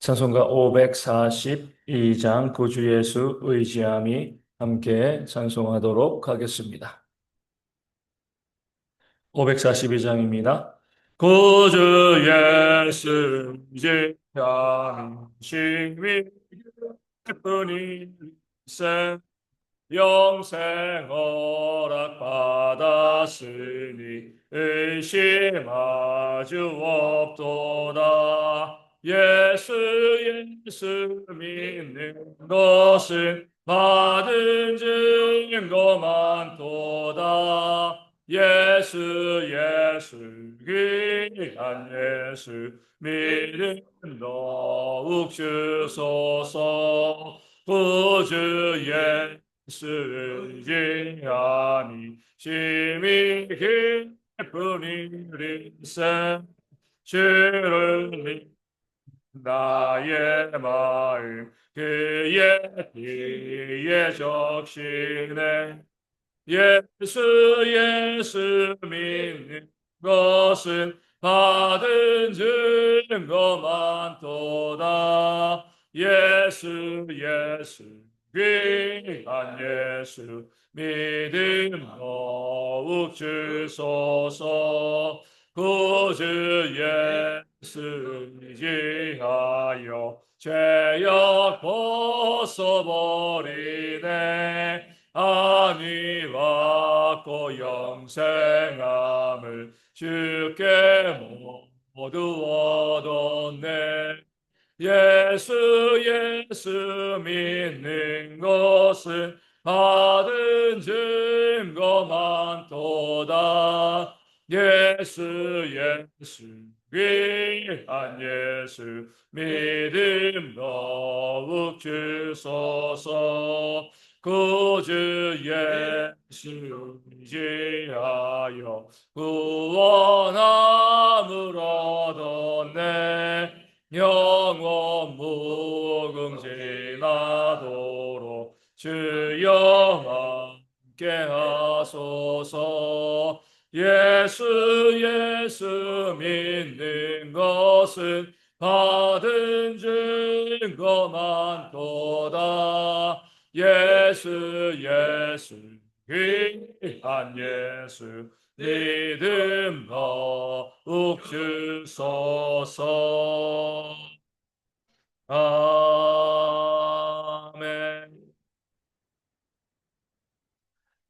찬송가 542장 구주 예수 의지함이 함께 찬송하도록 하겠습니다. 542장입니다. 구주 예수 심히 기쁘니 생 영생 허락 받았으니 의심하주 없도다. 예수 예수 믿는 것은 받은 증거 많도다. 예수 예수 귀한 예수 믿음 더욱 주소서 구주 예수 의지하니 심히 기쁜 일일세 주를 믿 나의 마음 그의 뒤에 적시네 예수 예수 믿는 것은 받은 증거 많도다. 예수 예수 귀한 예수 믿음 더욱 주소서. 구주 의지하여 죄악 벗어버리네. 아니 받고 영생함을 주께 모두 얻었네. 예수 예수 믿는 것은 받은 증거 많도다. 예수 예수 귀한 예수 믿음 더욱 주소서. 구주 예수 의지하여 구원함을 얻었네 영원 무궁지나도록 주여 함께 하소서 예수 예수 믿는 것은 받은 증거 많도다. 예수 예수 귀한 예수 믿음 더욱 주소서. 아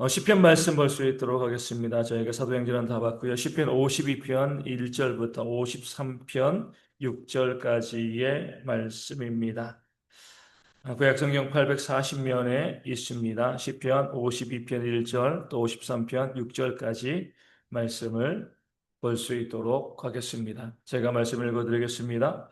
어, 시편 말씀 볼 수 있도록 하겠습니다. 저희가 사도행전은 다 봤고요. 시편 52편 1절부터 53편 6절까지의 말씀입니다. 아, 구약성경 840면에 있습니다. 시편 52편 1절 또 53편 6절까지 말씀을 볼 수 있도록 하겠습니다. 제가 말씀을 읽어드리겠습니다.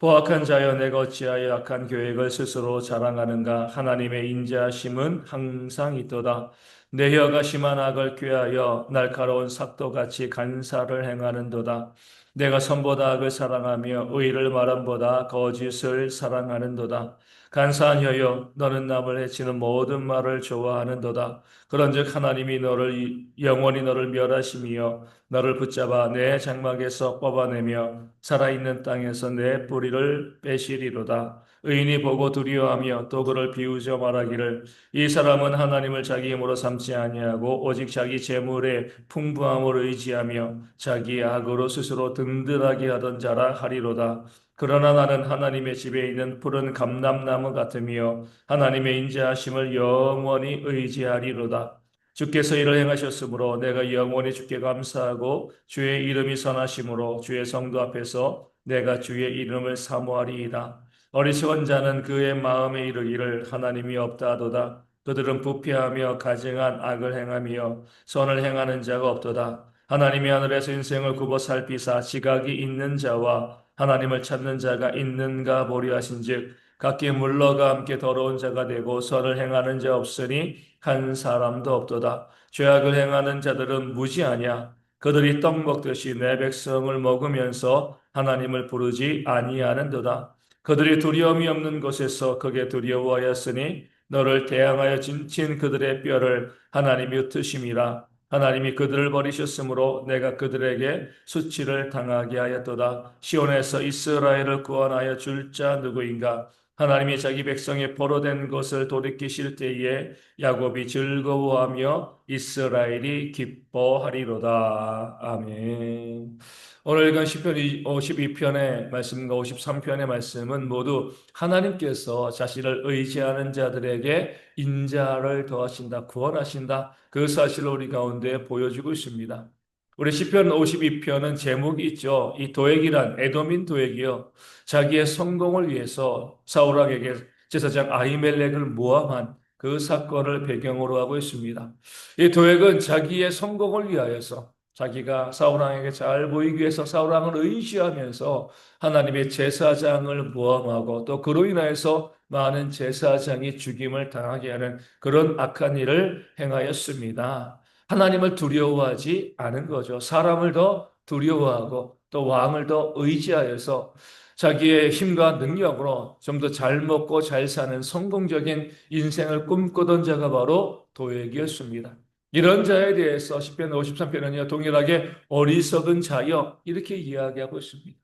보악한 자여 내가 어찌하여 악한 계획을 스스로 자랑하는가 하나님의 인자하심은 항상 있도다. 내 혀가 심한 악을 꾀하여 날카로운 삭도같이 간사를 행하는도다. 내가 선보다 악을 사랑하며 의를 말함보다 거짓을 사랑하는도다. 간사한 혀여 너는 남을 해치는 모든 말을 좋아하는도다. 그런즉 하나님이 너를 영원히 너를 멸하시며 너를 붙잡아 내 장막에서 뽑아내며 살아있는 땅에서 내 뿌리를 빼시리로다. 의인이 보고 두려워하며 또 그를 비우져 말하기를 이 사람은 하나님을 자기 힘으로 삼지 아니하고 오직 자기 재물의 풍부함을 의지하며 자기 악으로 스스로 든든하게 하던 자라 하리로다. 그러나 나는 하나님의 집에 있는 푸른 감람나무 같으며 하나님의 인자하심을 영원히 의지하리로다. 주께서 이를 행하셨으므로 내가 영원히 주께 감사하고 주의 이름이 선하심으로 주의 성도 앞에서 내가 주의 이름을 사모하리이다. 어리석은 자는 그의 마음에 이르기를 하나님이 없다도다. 그들은 부패하며 가증한 악을 행하며 선을 행하는 자가 없도다. 하나님이 하늘에서 인생을 굽어 살피사 지각이 있는 자와 하나님을 찾는 자가 있는가 보리 하신즉 각기 물러가 함께 더러운 자가 되고 선을 행하는 자 없으니 한 사람도 없도다. 죄악을 행하는 자들은 무지하냐? 그들이 떡 먹듯이 내 백성을 먹으면서 하나님을 부르지 아니하는도다. 그들이 두려움이 없는 곳에서 그게 두려워하였으니 너를 대항하여 진친 그들의 뼈를 하나님이 흩으심이라. 하나님이 그들을 버리셨으므로 내가 그들에게 수치를 당하게 하였도다. 시온에서 이스라엘을 구원하여 줄 자 누구인가? 하나님이 자기 백성의 포로된 것을 돌이키실 때에 야곱이 즐거워하며 이스라엘이 기뻐하리로다. 아멘. 오늘 읽은 시편 52편의 말씀과 53편의 말씀은 모두 하나님께서 자신을 의지하는 자들에게 인자를 더하신다, 구원하신다. 그 사실을 우리 가운데 보여주고 있습니다. 우리 시편 52편은 제목이 있죠. 이 도액이란 에도민 도액이요. 자기의 성공을 위해서 사울왕에게 제사장 아히멜렉을 모함한 그 사건을 배경으로 하고 있습니다. 이 도액은 자기의 성공을 위하여서 자기가 사울왕에게 잘 보이기 위해서 사울왕을 의지하면서 하나님의 제사장을 모함하고 또 그로 인하여서 많은 제사장이 죽임을 당하게 하는 그런 악한 일을 행하였습니다. 하나님을 두려워하지 않은 거죠. 사람을 더 두려워하고 또 왕을 더 의지하여서 자기의 힘과 능력으로 좀 더 잘 먹고 잘 사는 성공적인 인생을 꿈꾸던 자가 바로 도액이었습니다. 이런 자에 대해서 10편 53편은요, 동일하게 어리석은 자여 이렇게 이야기하고 있습니다.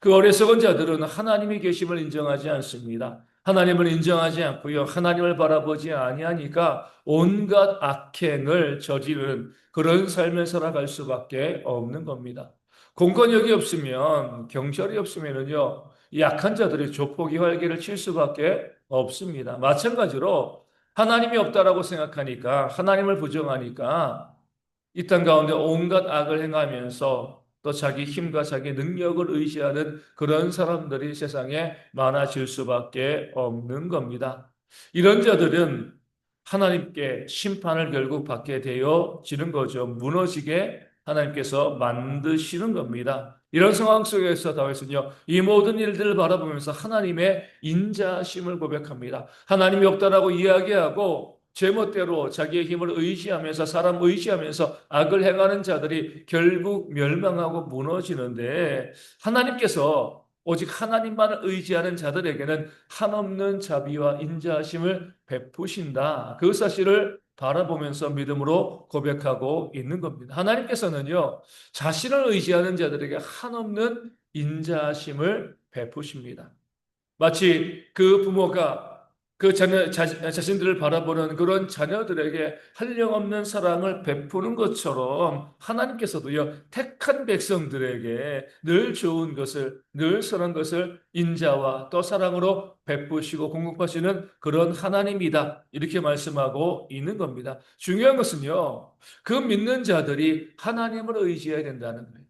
그 어리석은 자들은 하나님의 계심을 인정하지 않습니다. 하나님을 인정하지 않고요. 하나님을 바라보지 아니하니까 온갖 악행을 저지르는 그런 삶을 살아갈 수밖에 없는 겁니다. 공권력이 없으면 경찰이 없으면은요. 약한 자들이 조폭이 활개를 칠 수밖에 없습니다. 마찬가지로 하나님이 없다라고 생각하니까 하나님을 부정하니까 이 땅 가운데 온갖 악을 행하면서 또 자기 힘과 자기 능력을 의지하는 그런 사람들이 세상에 많아질 수밖에 없는 겁니다. 이런 자들은 하나님께 심판을 결국 받게 되어지는 거죠. 무너지게 하나님께서 만드시는 겁니다. 이런 상황 속에서 다윗은요, 이 모든 일들을 바라보면서 하나님의 인자심을 고백합니다. 하나님이 없다라고 이야기하고 제멋대로 자기의 힘을 의지하면서 사람 의지하면서 악을 행하는 자들이 결국 멸망하고 무너지는데 하나님께서 오직 하나님만을 의지하는 자들에게는 한없는 자비와 인자하심을 베푸신다. 그 사실을 바라보면서 믿음으로 고백하고 있는 겁니다. 하나님께서는요, 자신을 의지하는 자들에게 한없는 인자심을 베푸십니다. 마치 그 부모가 그 자녀, 자, 자신들을 바라보는 그런 자녀들에게 한량없는 사랑을 베푸는 것처럼 하나님께서도요, 택한 백성들에게 늘 좋은 것을, 늘 선한 것을 인자와 또 사랑으로 베푸시고 공급하시는 그런 하나님이다. 이렇게 말씀하고 있는 겁니다. 중요한 것은요, 그 믿는 자들이 하나님을 의지해야 된다는 거예요.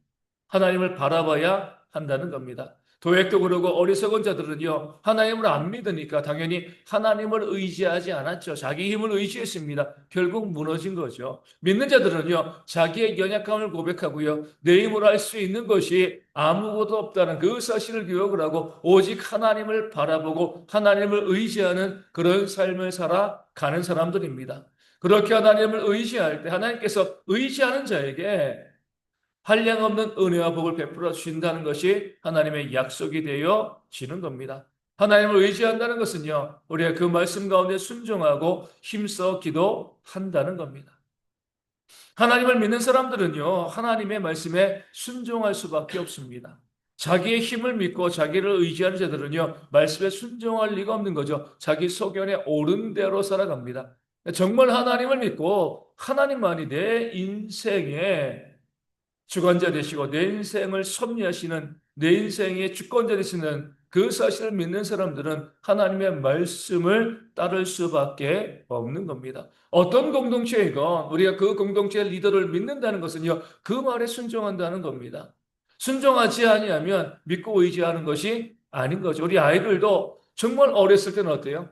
하나님을 바라봐야 한다는 겁니다. 도액도 그러고 어리석은 자들은요, 하나님을 안 믿으니까 당연히 하나님을 의지하지 않았죠. 자기 힘을 의지했습니다. 결국 무너진 거죠. 믿는 자들은요, 자기의 연약함을 고백하고요, 내 힘으로 할 수 있는 것이 아무것도 없다는 그 사실을 기억을 하고, 오직 하나님을 바라보고 하나님을 의지하는 그런 삶을 살아가는 사람들입니다. 그렇게 하나님을 의지할 때 하나님께서 의지하는 자에게 한량없는 은혜와 복을 베풀어 주신다는 것이 하나님의 약속이 되어 지는 겁니다. 하나님을 의지한다는 것은요, 우리가 그 말씀 가운데 순종하고 힘써 기도한다는 겁니다. 하나님을 믿는 사람들은요, 하나님의 말씀에 순종할 수밖에 없습니다. 자기의 힘을 믿고 자기를 의지하는 자들은요, 말씀에 순종할 리가 없는 거죠. 자기 소견에 옳은 대로 살아갑니다. 정말 하나님을 믿고 하나님만이 내 인생에 주관자 되시고 내 인생을 섭리하시는 내 인생의 주권자 되시는 그 사실을 믿는 사람들은 하나님의 말씀을 따를 수밖에 없는 겁니다. 어떤 공동체이건 우리가 그 공동체의 리더를 믿는다는 것은요, 그 말에 순종한다는 겁니다. 순종하지 아니하면 믿고 의지하는 것이 아닌 거죠. 우리 아이들도 정말 어렸을 때는 어때요?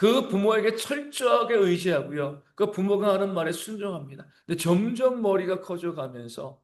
그 부모에게 철저하게 의지하고요. 그 부모가 하는 말에 순종합니다. 근데 점점 머리가 커져가면서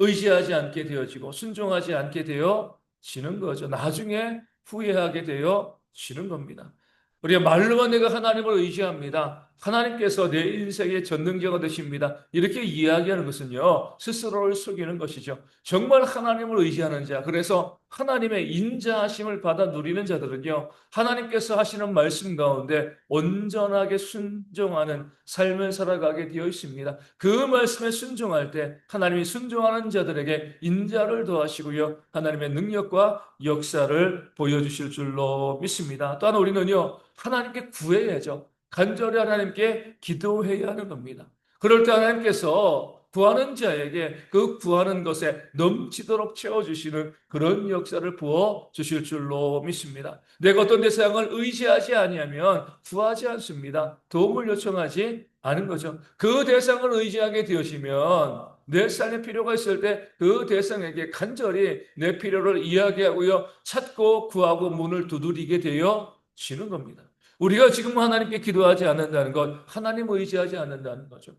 의지하지 않게 되어지고 순종하지 않게 되어지는 거죠. 나중에 후회하게 되어지는 겁니다. 우리가 말로만 내가 하나님을 의지합니다. 하나님께서 내 인생의 전능자가 되십니다. 이렇게 이야기하는 것은요, 스스로를 속이는 것이죠. 정말 하나님을 의지하는 자, 그래서 하나님의 인자하심을 받아 누리는 자들은요, 하나님께서 하시는 말씀 가운데 온전하게 순종하는 삶을 살아가게 되어 있습니다. 그 말씀에 순종할 때 하나님이 순종하는 자들에게 인자를 더하시고요, 하나님의 능력과 역사를 보여주실 줄로 믿습니다. 또한 우리는요, 하나님께 구해야죠. 간절히 하나님께 기도해야 하는 겁니다. 그럴 때 하나님께서 구하는 자에게 그 구하는 것에 넘치도록 채워주시는 그런 역사를 부어 주실 줄로 믿습니다. 내가 어떤 대상을 의지하지 아니하면 구하지 않습니다. 도움을 요청하지 않은 거죠. 그 대상을 의지하게 되시면 내 삶에 필요가 있을 때 그 대상에게 간절히 내 필요를 이야기하고요. 찾고 구하고 문을 두드리게 되어 지는 겁니다. 우리가 지금 하나님께 기도하지 않는다는 것, 하나님 의지하지 않는다는 거죠.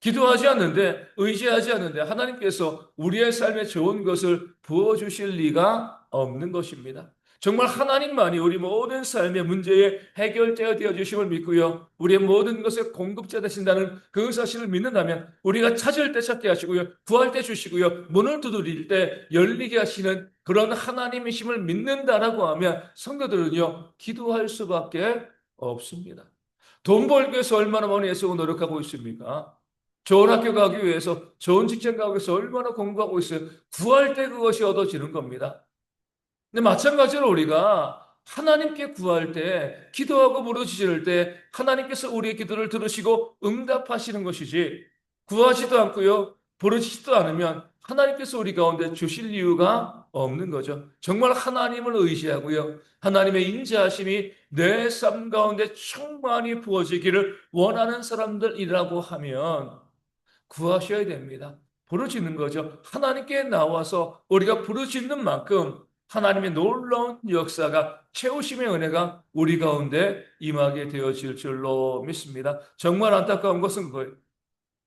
기도하지 않는데, 의지하지 않는데, 하나님께서 우리의 삶에 좋은 것을 부어주실 리가 없는 것입니다. 정말 하나님만이 우리 모든 삶의 문제의 해결자가 되어 주심을 믿고요. 우리의 모든 것의 공급자 되신다는 그 사실을 믿는다면 우리가 찾을 때 찾게 하시고요. 구할 때 주시고요. 문을 두드릴 때 열리게 하시는 그런 하나님이심을 믿는다라고 하면 성도들은요. 기도할 수밖에 없습니다. 돈 벌기 위해서 얼마나 많이 애쓰고 노력하고 있습니까? 좋은 학교 가기 위해서, 좋은 직장 가기 위해서 얼마나 공부하고 있어요. 구할 때 그것이 얻어지는 겁니다. 근데 마찬가지로 우리가 하나님께 구할 때, 기도하고 부르짖을 때, 하나님께서 우리의 기도를 들으시고 응답하시는 것이지, 구하지도 않고요, 부르짖지도 않으면 하나님께서 우리 가운데 주실 이유가 없는 거죠. 정말 하나님을 의지하고요. 하나님의 인자하심이 내 삶 가운데 충만히 부어지기를 원하는 사람들이라고 하면 구하셔야 됩니다. 부르짖는 거죠. 하나님께 나와서 우리가 부르짖는 만큼 하나님의 놀라운 역사가 채우심의 은혜가 우리 가운데 임하게 되어질 줄로 믿습니다. 정말 안타까운 것은 그거예요.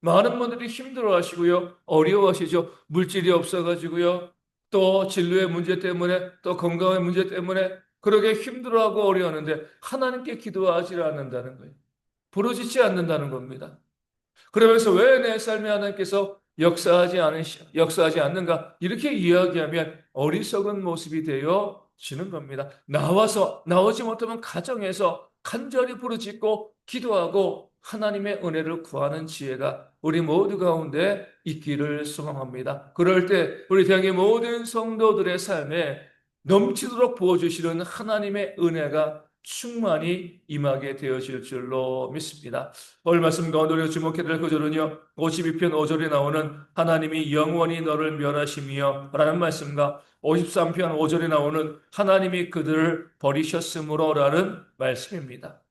많은 분들이 힘들어하시고요. 어려워하시죠. 물질이 없어가지고요. 또 진로의 문제 때문에 또 건강의 문제 때문에 그러게 힘들어하고 어려워하는데 하나님께 기도하지 않는다는 거예요. 부르짖지 않는다는 겁니다. 그러면서 왜 내 삶에 하나님께서 역사하지 않은 역사하지 않는가 이렇게 이야기하면 어리석은 모습이 되어 지는 겁니다. 나와서 나오지 못하면 가정에서 간절히 부르짖고 기도하고 하나님의 은혜를 구하는 지혜가 우리 모두 가운데 있기를 소망합니다. 그럴 때 우리 대학의 모든 성도들의 삶에 넘치도록 부어주시는 하나님의 은혜가 충만히 임하게 되어질 줄로 믿습니다. 오늘 말씀 가운데 우리가 주목해야 될 구절은요. 52편 5절에 나오는 하나님이 영원히 너를 멸하시며 라는 말씀과 53편 5절에 나오는 하나님이 그들을 버리셨으므로 라는 말씀입니다.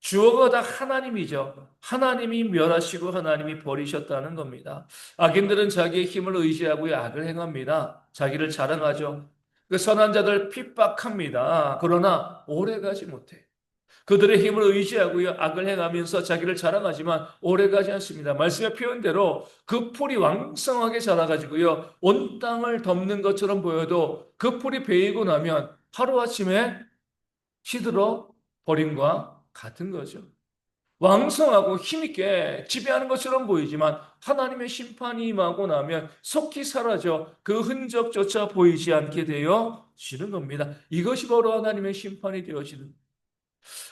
주어가 다 하나님이죠. 하나님이 멸하시고 하나님이 버리셨다는 겁니다. 악인들은 자기의 힘을 의지하고 악을 행합니다. 자기를 자랑하죠. 그 선한 자들 핍박합니다. 그러나 오래가지 못해. 그들의 힘을 의지하고요. 악을 행하면서 자기를 자랑하지만 오래가지 않습니다. 말씀의 표현대로 그 풀이 왕성하게 자라가지고요. 온 땅을 덮는 것처럼 보여도 그 풀이 베이고 나면 하루아침에 시들어 버림과 같은 거죠. 왕성하고 힘있게 지배하는 것처럼 보이지만 하나님의 심판이 임하고 나면 속히 사라져 그 흔적조차 보이지 않게 되어지는 겁니다. 이것이 바로 하나님의 심판이 되어지는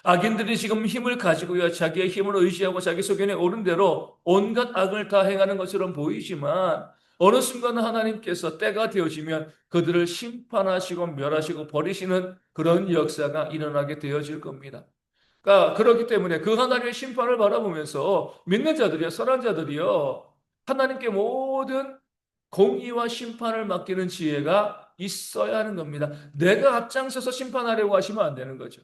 악인들이 지금 힘을 가지고요. 자기의 힘을 의지하고 자기 소견에 오른 대로 온갖 악을 다 행하는 것처럼 보이지만 어느 순간 하나님께서 때가 되어지면 그들을 심판하시고 멸하시고 버리시는 그런 역사가 일어나게 되어질 겁니다. 그러니까 그렇기 때문에 그 하나님의 심판을 바라보면서 믿는 자들이요, 선한 자들이요, 하나님께 모든 공의와 심판을 맡기는 지혜가 있어야 하는 겁니다. 내가 앞장서서 심판하려고 하시면 안 되는 거죠.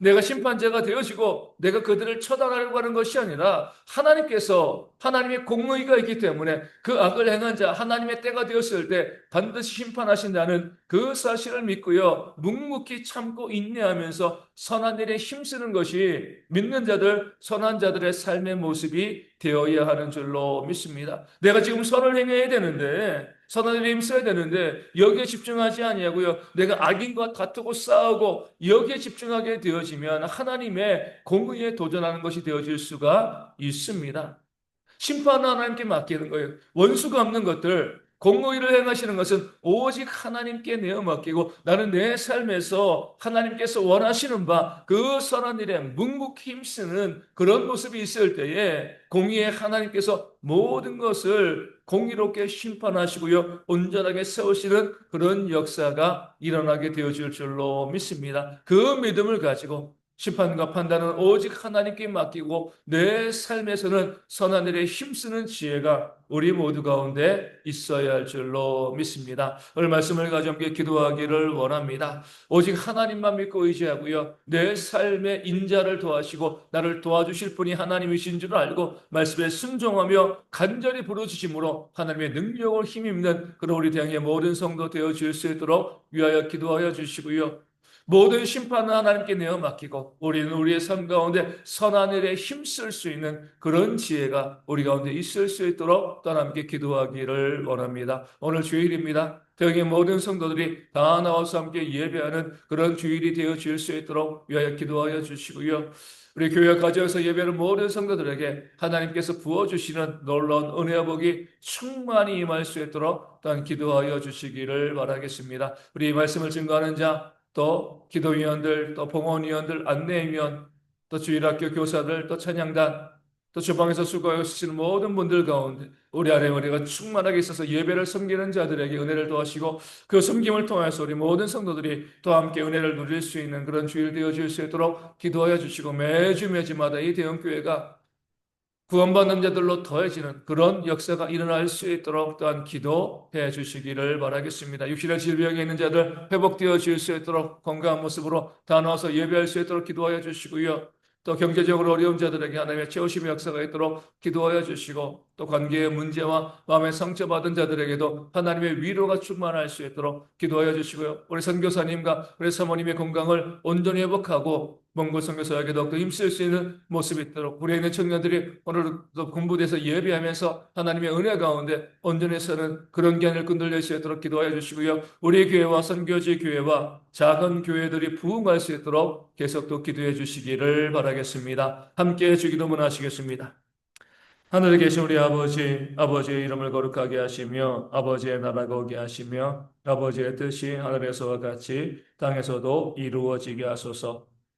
내가 심판자가 되어지고 내가 그들을 처단하려고 하는 것이 아니라 하나님께서 하나님의 공의가 있기 때문에 그 악을 행한 자 하나님의 때가 되었을 때 반드시 심판하신다는 그 사실을 믿고요. 묵묵히 참고 인내하면서 선한 일에 힘쓰는 것이 믿는 자들, 선한 자들의 삶의 모습이 되어야 하는 줄로 믿습니다. 내가 지금 선을 행해야 되는데 선한 일에 힘써야 되는데 여기에 집중하지 아니하고요. 내가 악인과 다투고 싸우고 여기에 집중하게 되어지면 하나님의 공의에 도전하는 것이 되어질 수가 있습니다. 심판은 하나님께 맡기는 거예요. 원수가 없는 것들, 공의를 행하시는 것은 오직 하나님께 내어 맡기고 나는 내 삶에서 하나님께서 원하시는 바 그 선한 일에 묵묵히 힘쓰는 그런 모습이 있을 때에 공의의 하나님께서 모든 것을 공의롭게 심판하시고요 온전하게 세우시는 그런 역사가 일어나게 되어질 줄로 믿습니다. 그 믿음을 가지고 심판과 판단은 오직 하나님께 맡기고 내 삶에서는 선한 일에 힘쓰는 지혜가 우리 모두 가운데 있어야 할 줄로 믿습니다. 오늘 말씀을 가지고 함께 기도하기를 원합니다. 오직 하나님만 믿고 의지하고요. 내 삶의 인자를 도와시고 나를 도와주실 분이 하나님이신 줄 알고 말씀에 순종하며 간절히 부르짖음으로 하나님의 능력을 힘입는 그런 우리 대항의 모든 성도 되어 줄수 있도록 위하여 기도하여 주시고요. 모든 심판은 하나님께 내어 맡기고 우리는 우리의 삶 가운데 선한 일에 힘쓸 수 있는 그런 지혜가 우리 가운데 있을 수 있도록 또 함께 기도하기를 원합니다. 오늘 주일입니다. 대형의 모든 성도들이 다 나와서 함께 예배하는 그런 주일이 되어 줄수 있도록 위하여 기도하여 주시고요. 우리 교회 가정에서 예배하는 모든 성도들에게 하나님께서 부어주시는 놀라운 은혜와 복이 충만히 임할 수 있도록 또한 기도하여 주시기를 바라겠습니다. 우리 이 말씀을 증거하는 자, 또 기도위원들, 또 봉헌위원들, 안내위원, 또 주일학교 교사들, 또 찬양단, 또 주방에서 수고하시는 모든 분들 가운데 우리 안에 우리가 충만하게 있어서 예배를 섬기는 자들에게 은혜를 도하시고 그 섬김을 통해서 우리 모든 성도들이 또 함께 은혜를 누릴 수 있는 그런 주일 되어질 수 있도록 기도하여 주시고 매주 매주마다 이 대형교회가 구원받는 자들로 더해지는 그런 역사가 일어날 수 있도록 또한 기도해 주시기를 바라겠습니다. 육신의 질병에 있는 자들 회복되어 질 수 있도록 건강한 모습으로 다 나와서 예배할 수 있도록 기도하여 주시고요. 또 경제적으로 어려운 자들에게 하나님의 채우심의 역사가 있도록 기도하여 주시고 또 관계의 문제와 마음의 상처받은 자들에게도 하나님의 위로가 충만할 수 있도록 기도하여 주시고요. 우리 선교사님과 우리 사모님의 건강을 온전히 회복하고 몽골 선교사에게 더욱더 힘쓸 수 있는 모습이 있도록 우리 있는 청년들이 오늘도 공부돼서 예배하면서 하나님의 은혜 가운데 온전히 서는 그런 견을 끈들릴 수 있도록 기도하여 주시고요. 우리 교회와 선교지 교회와 작은 교회들이 부흥할 수 있도록 계속 또 기도해 주시기를 바라겠습니다. 함께 주기도 문하시겠습니다. 하늘에 계신 우리 아버지, 아버지의 이름을 거룩하게 하시며 아버지의 나라가 오게 하시며 아버지의 뜻이 하늘에서와 같이 땅에서도 이루어지게 하소서.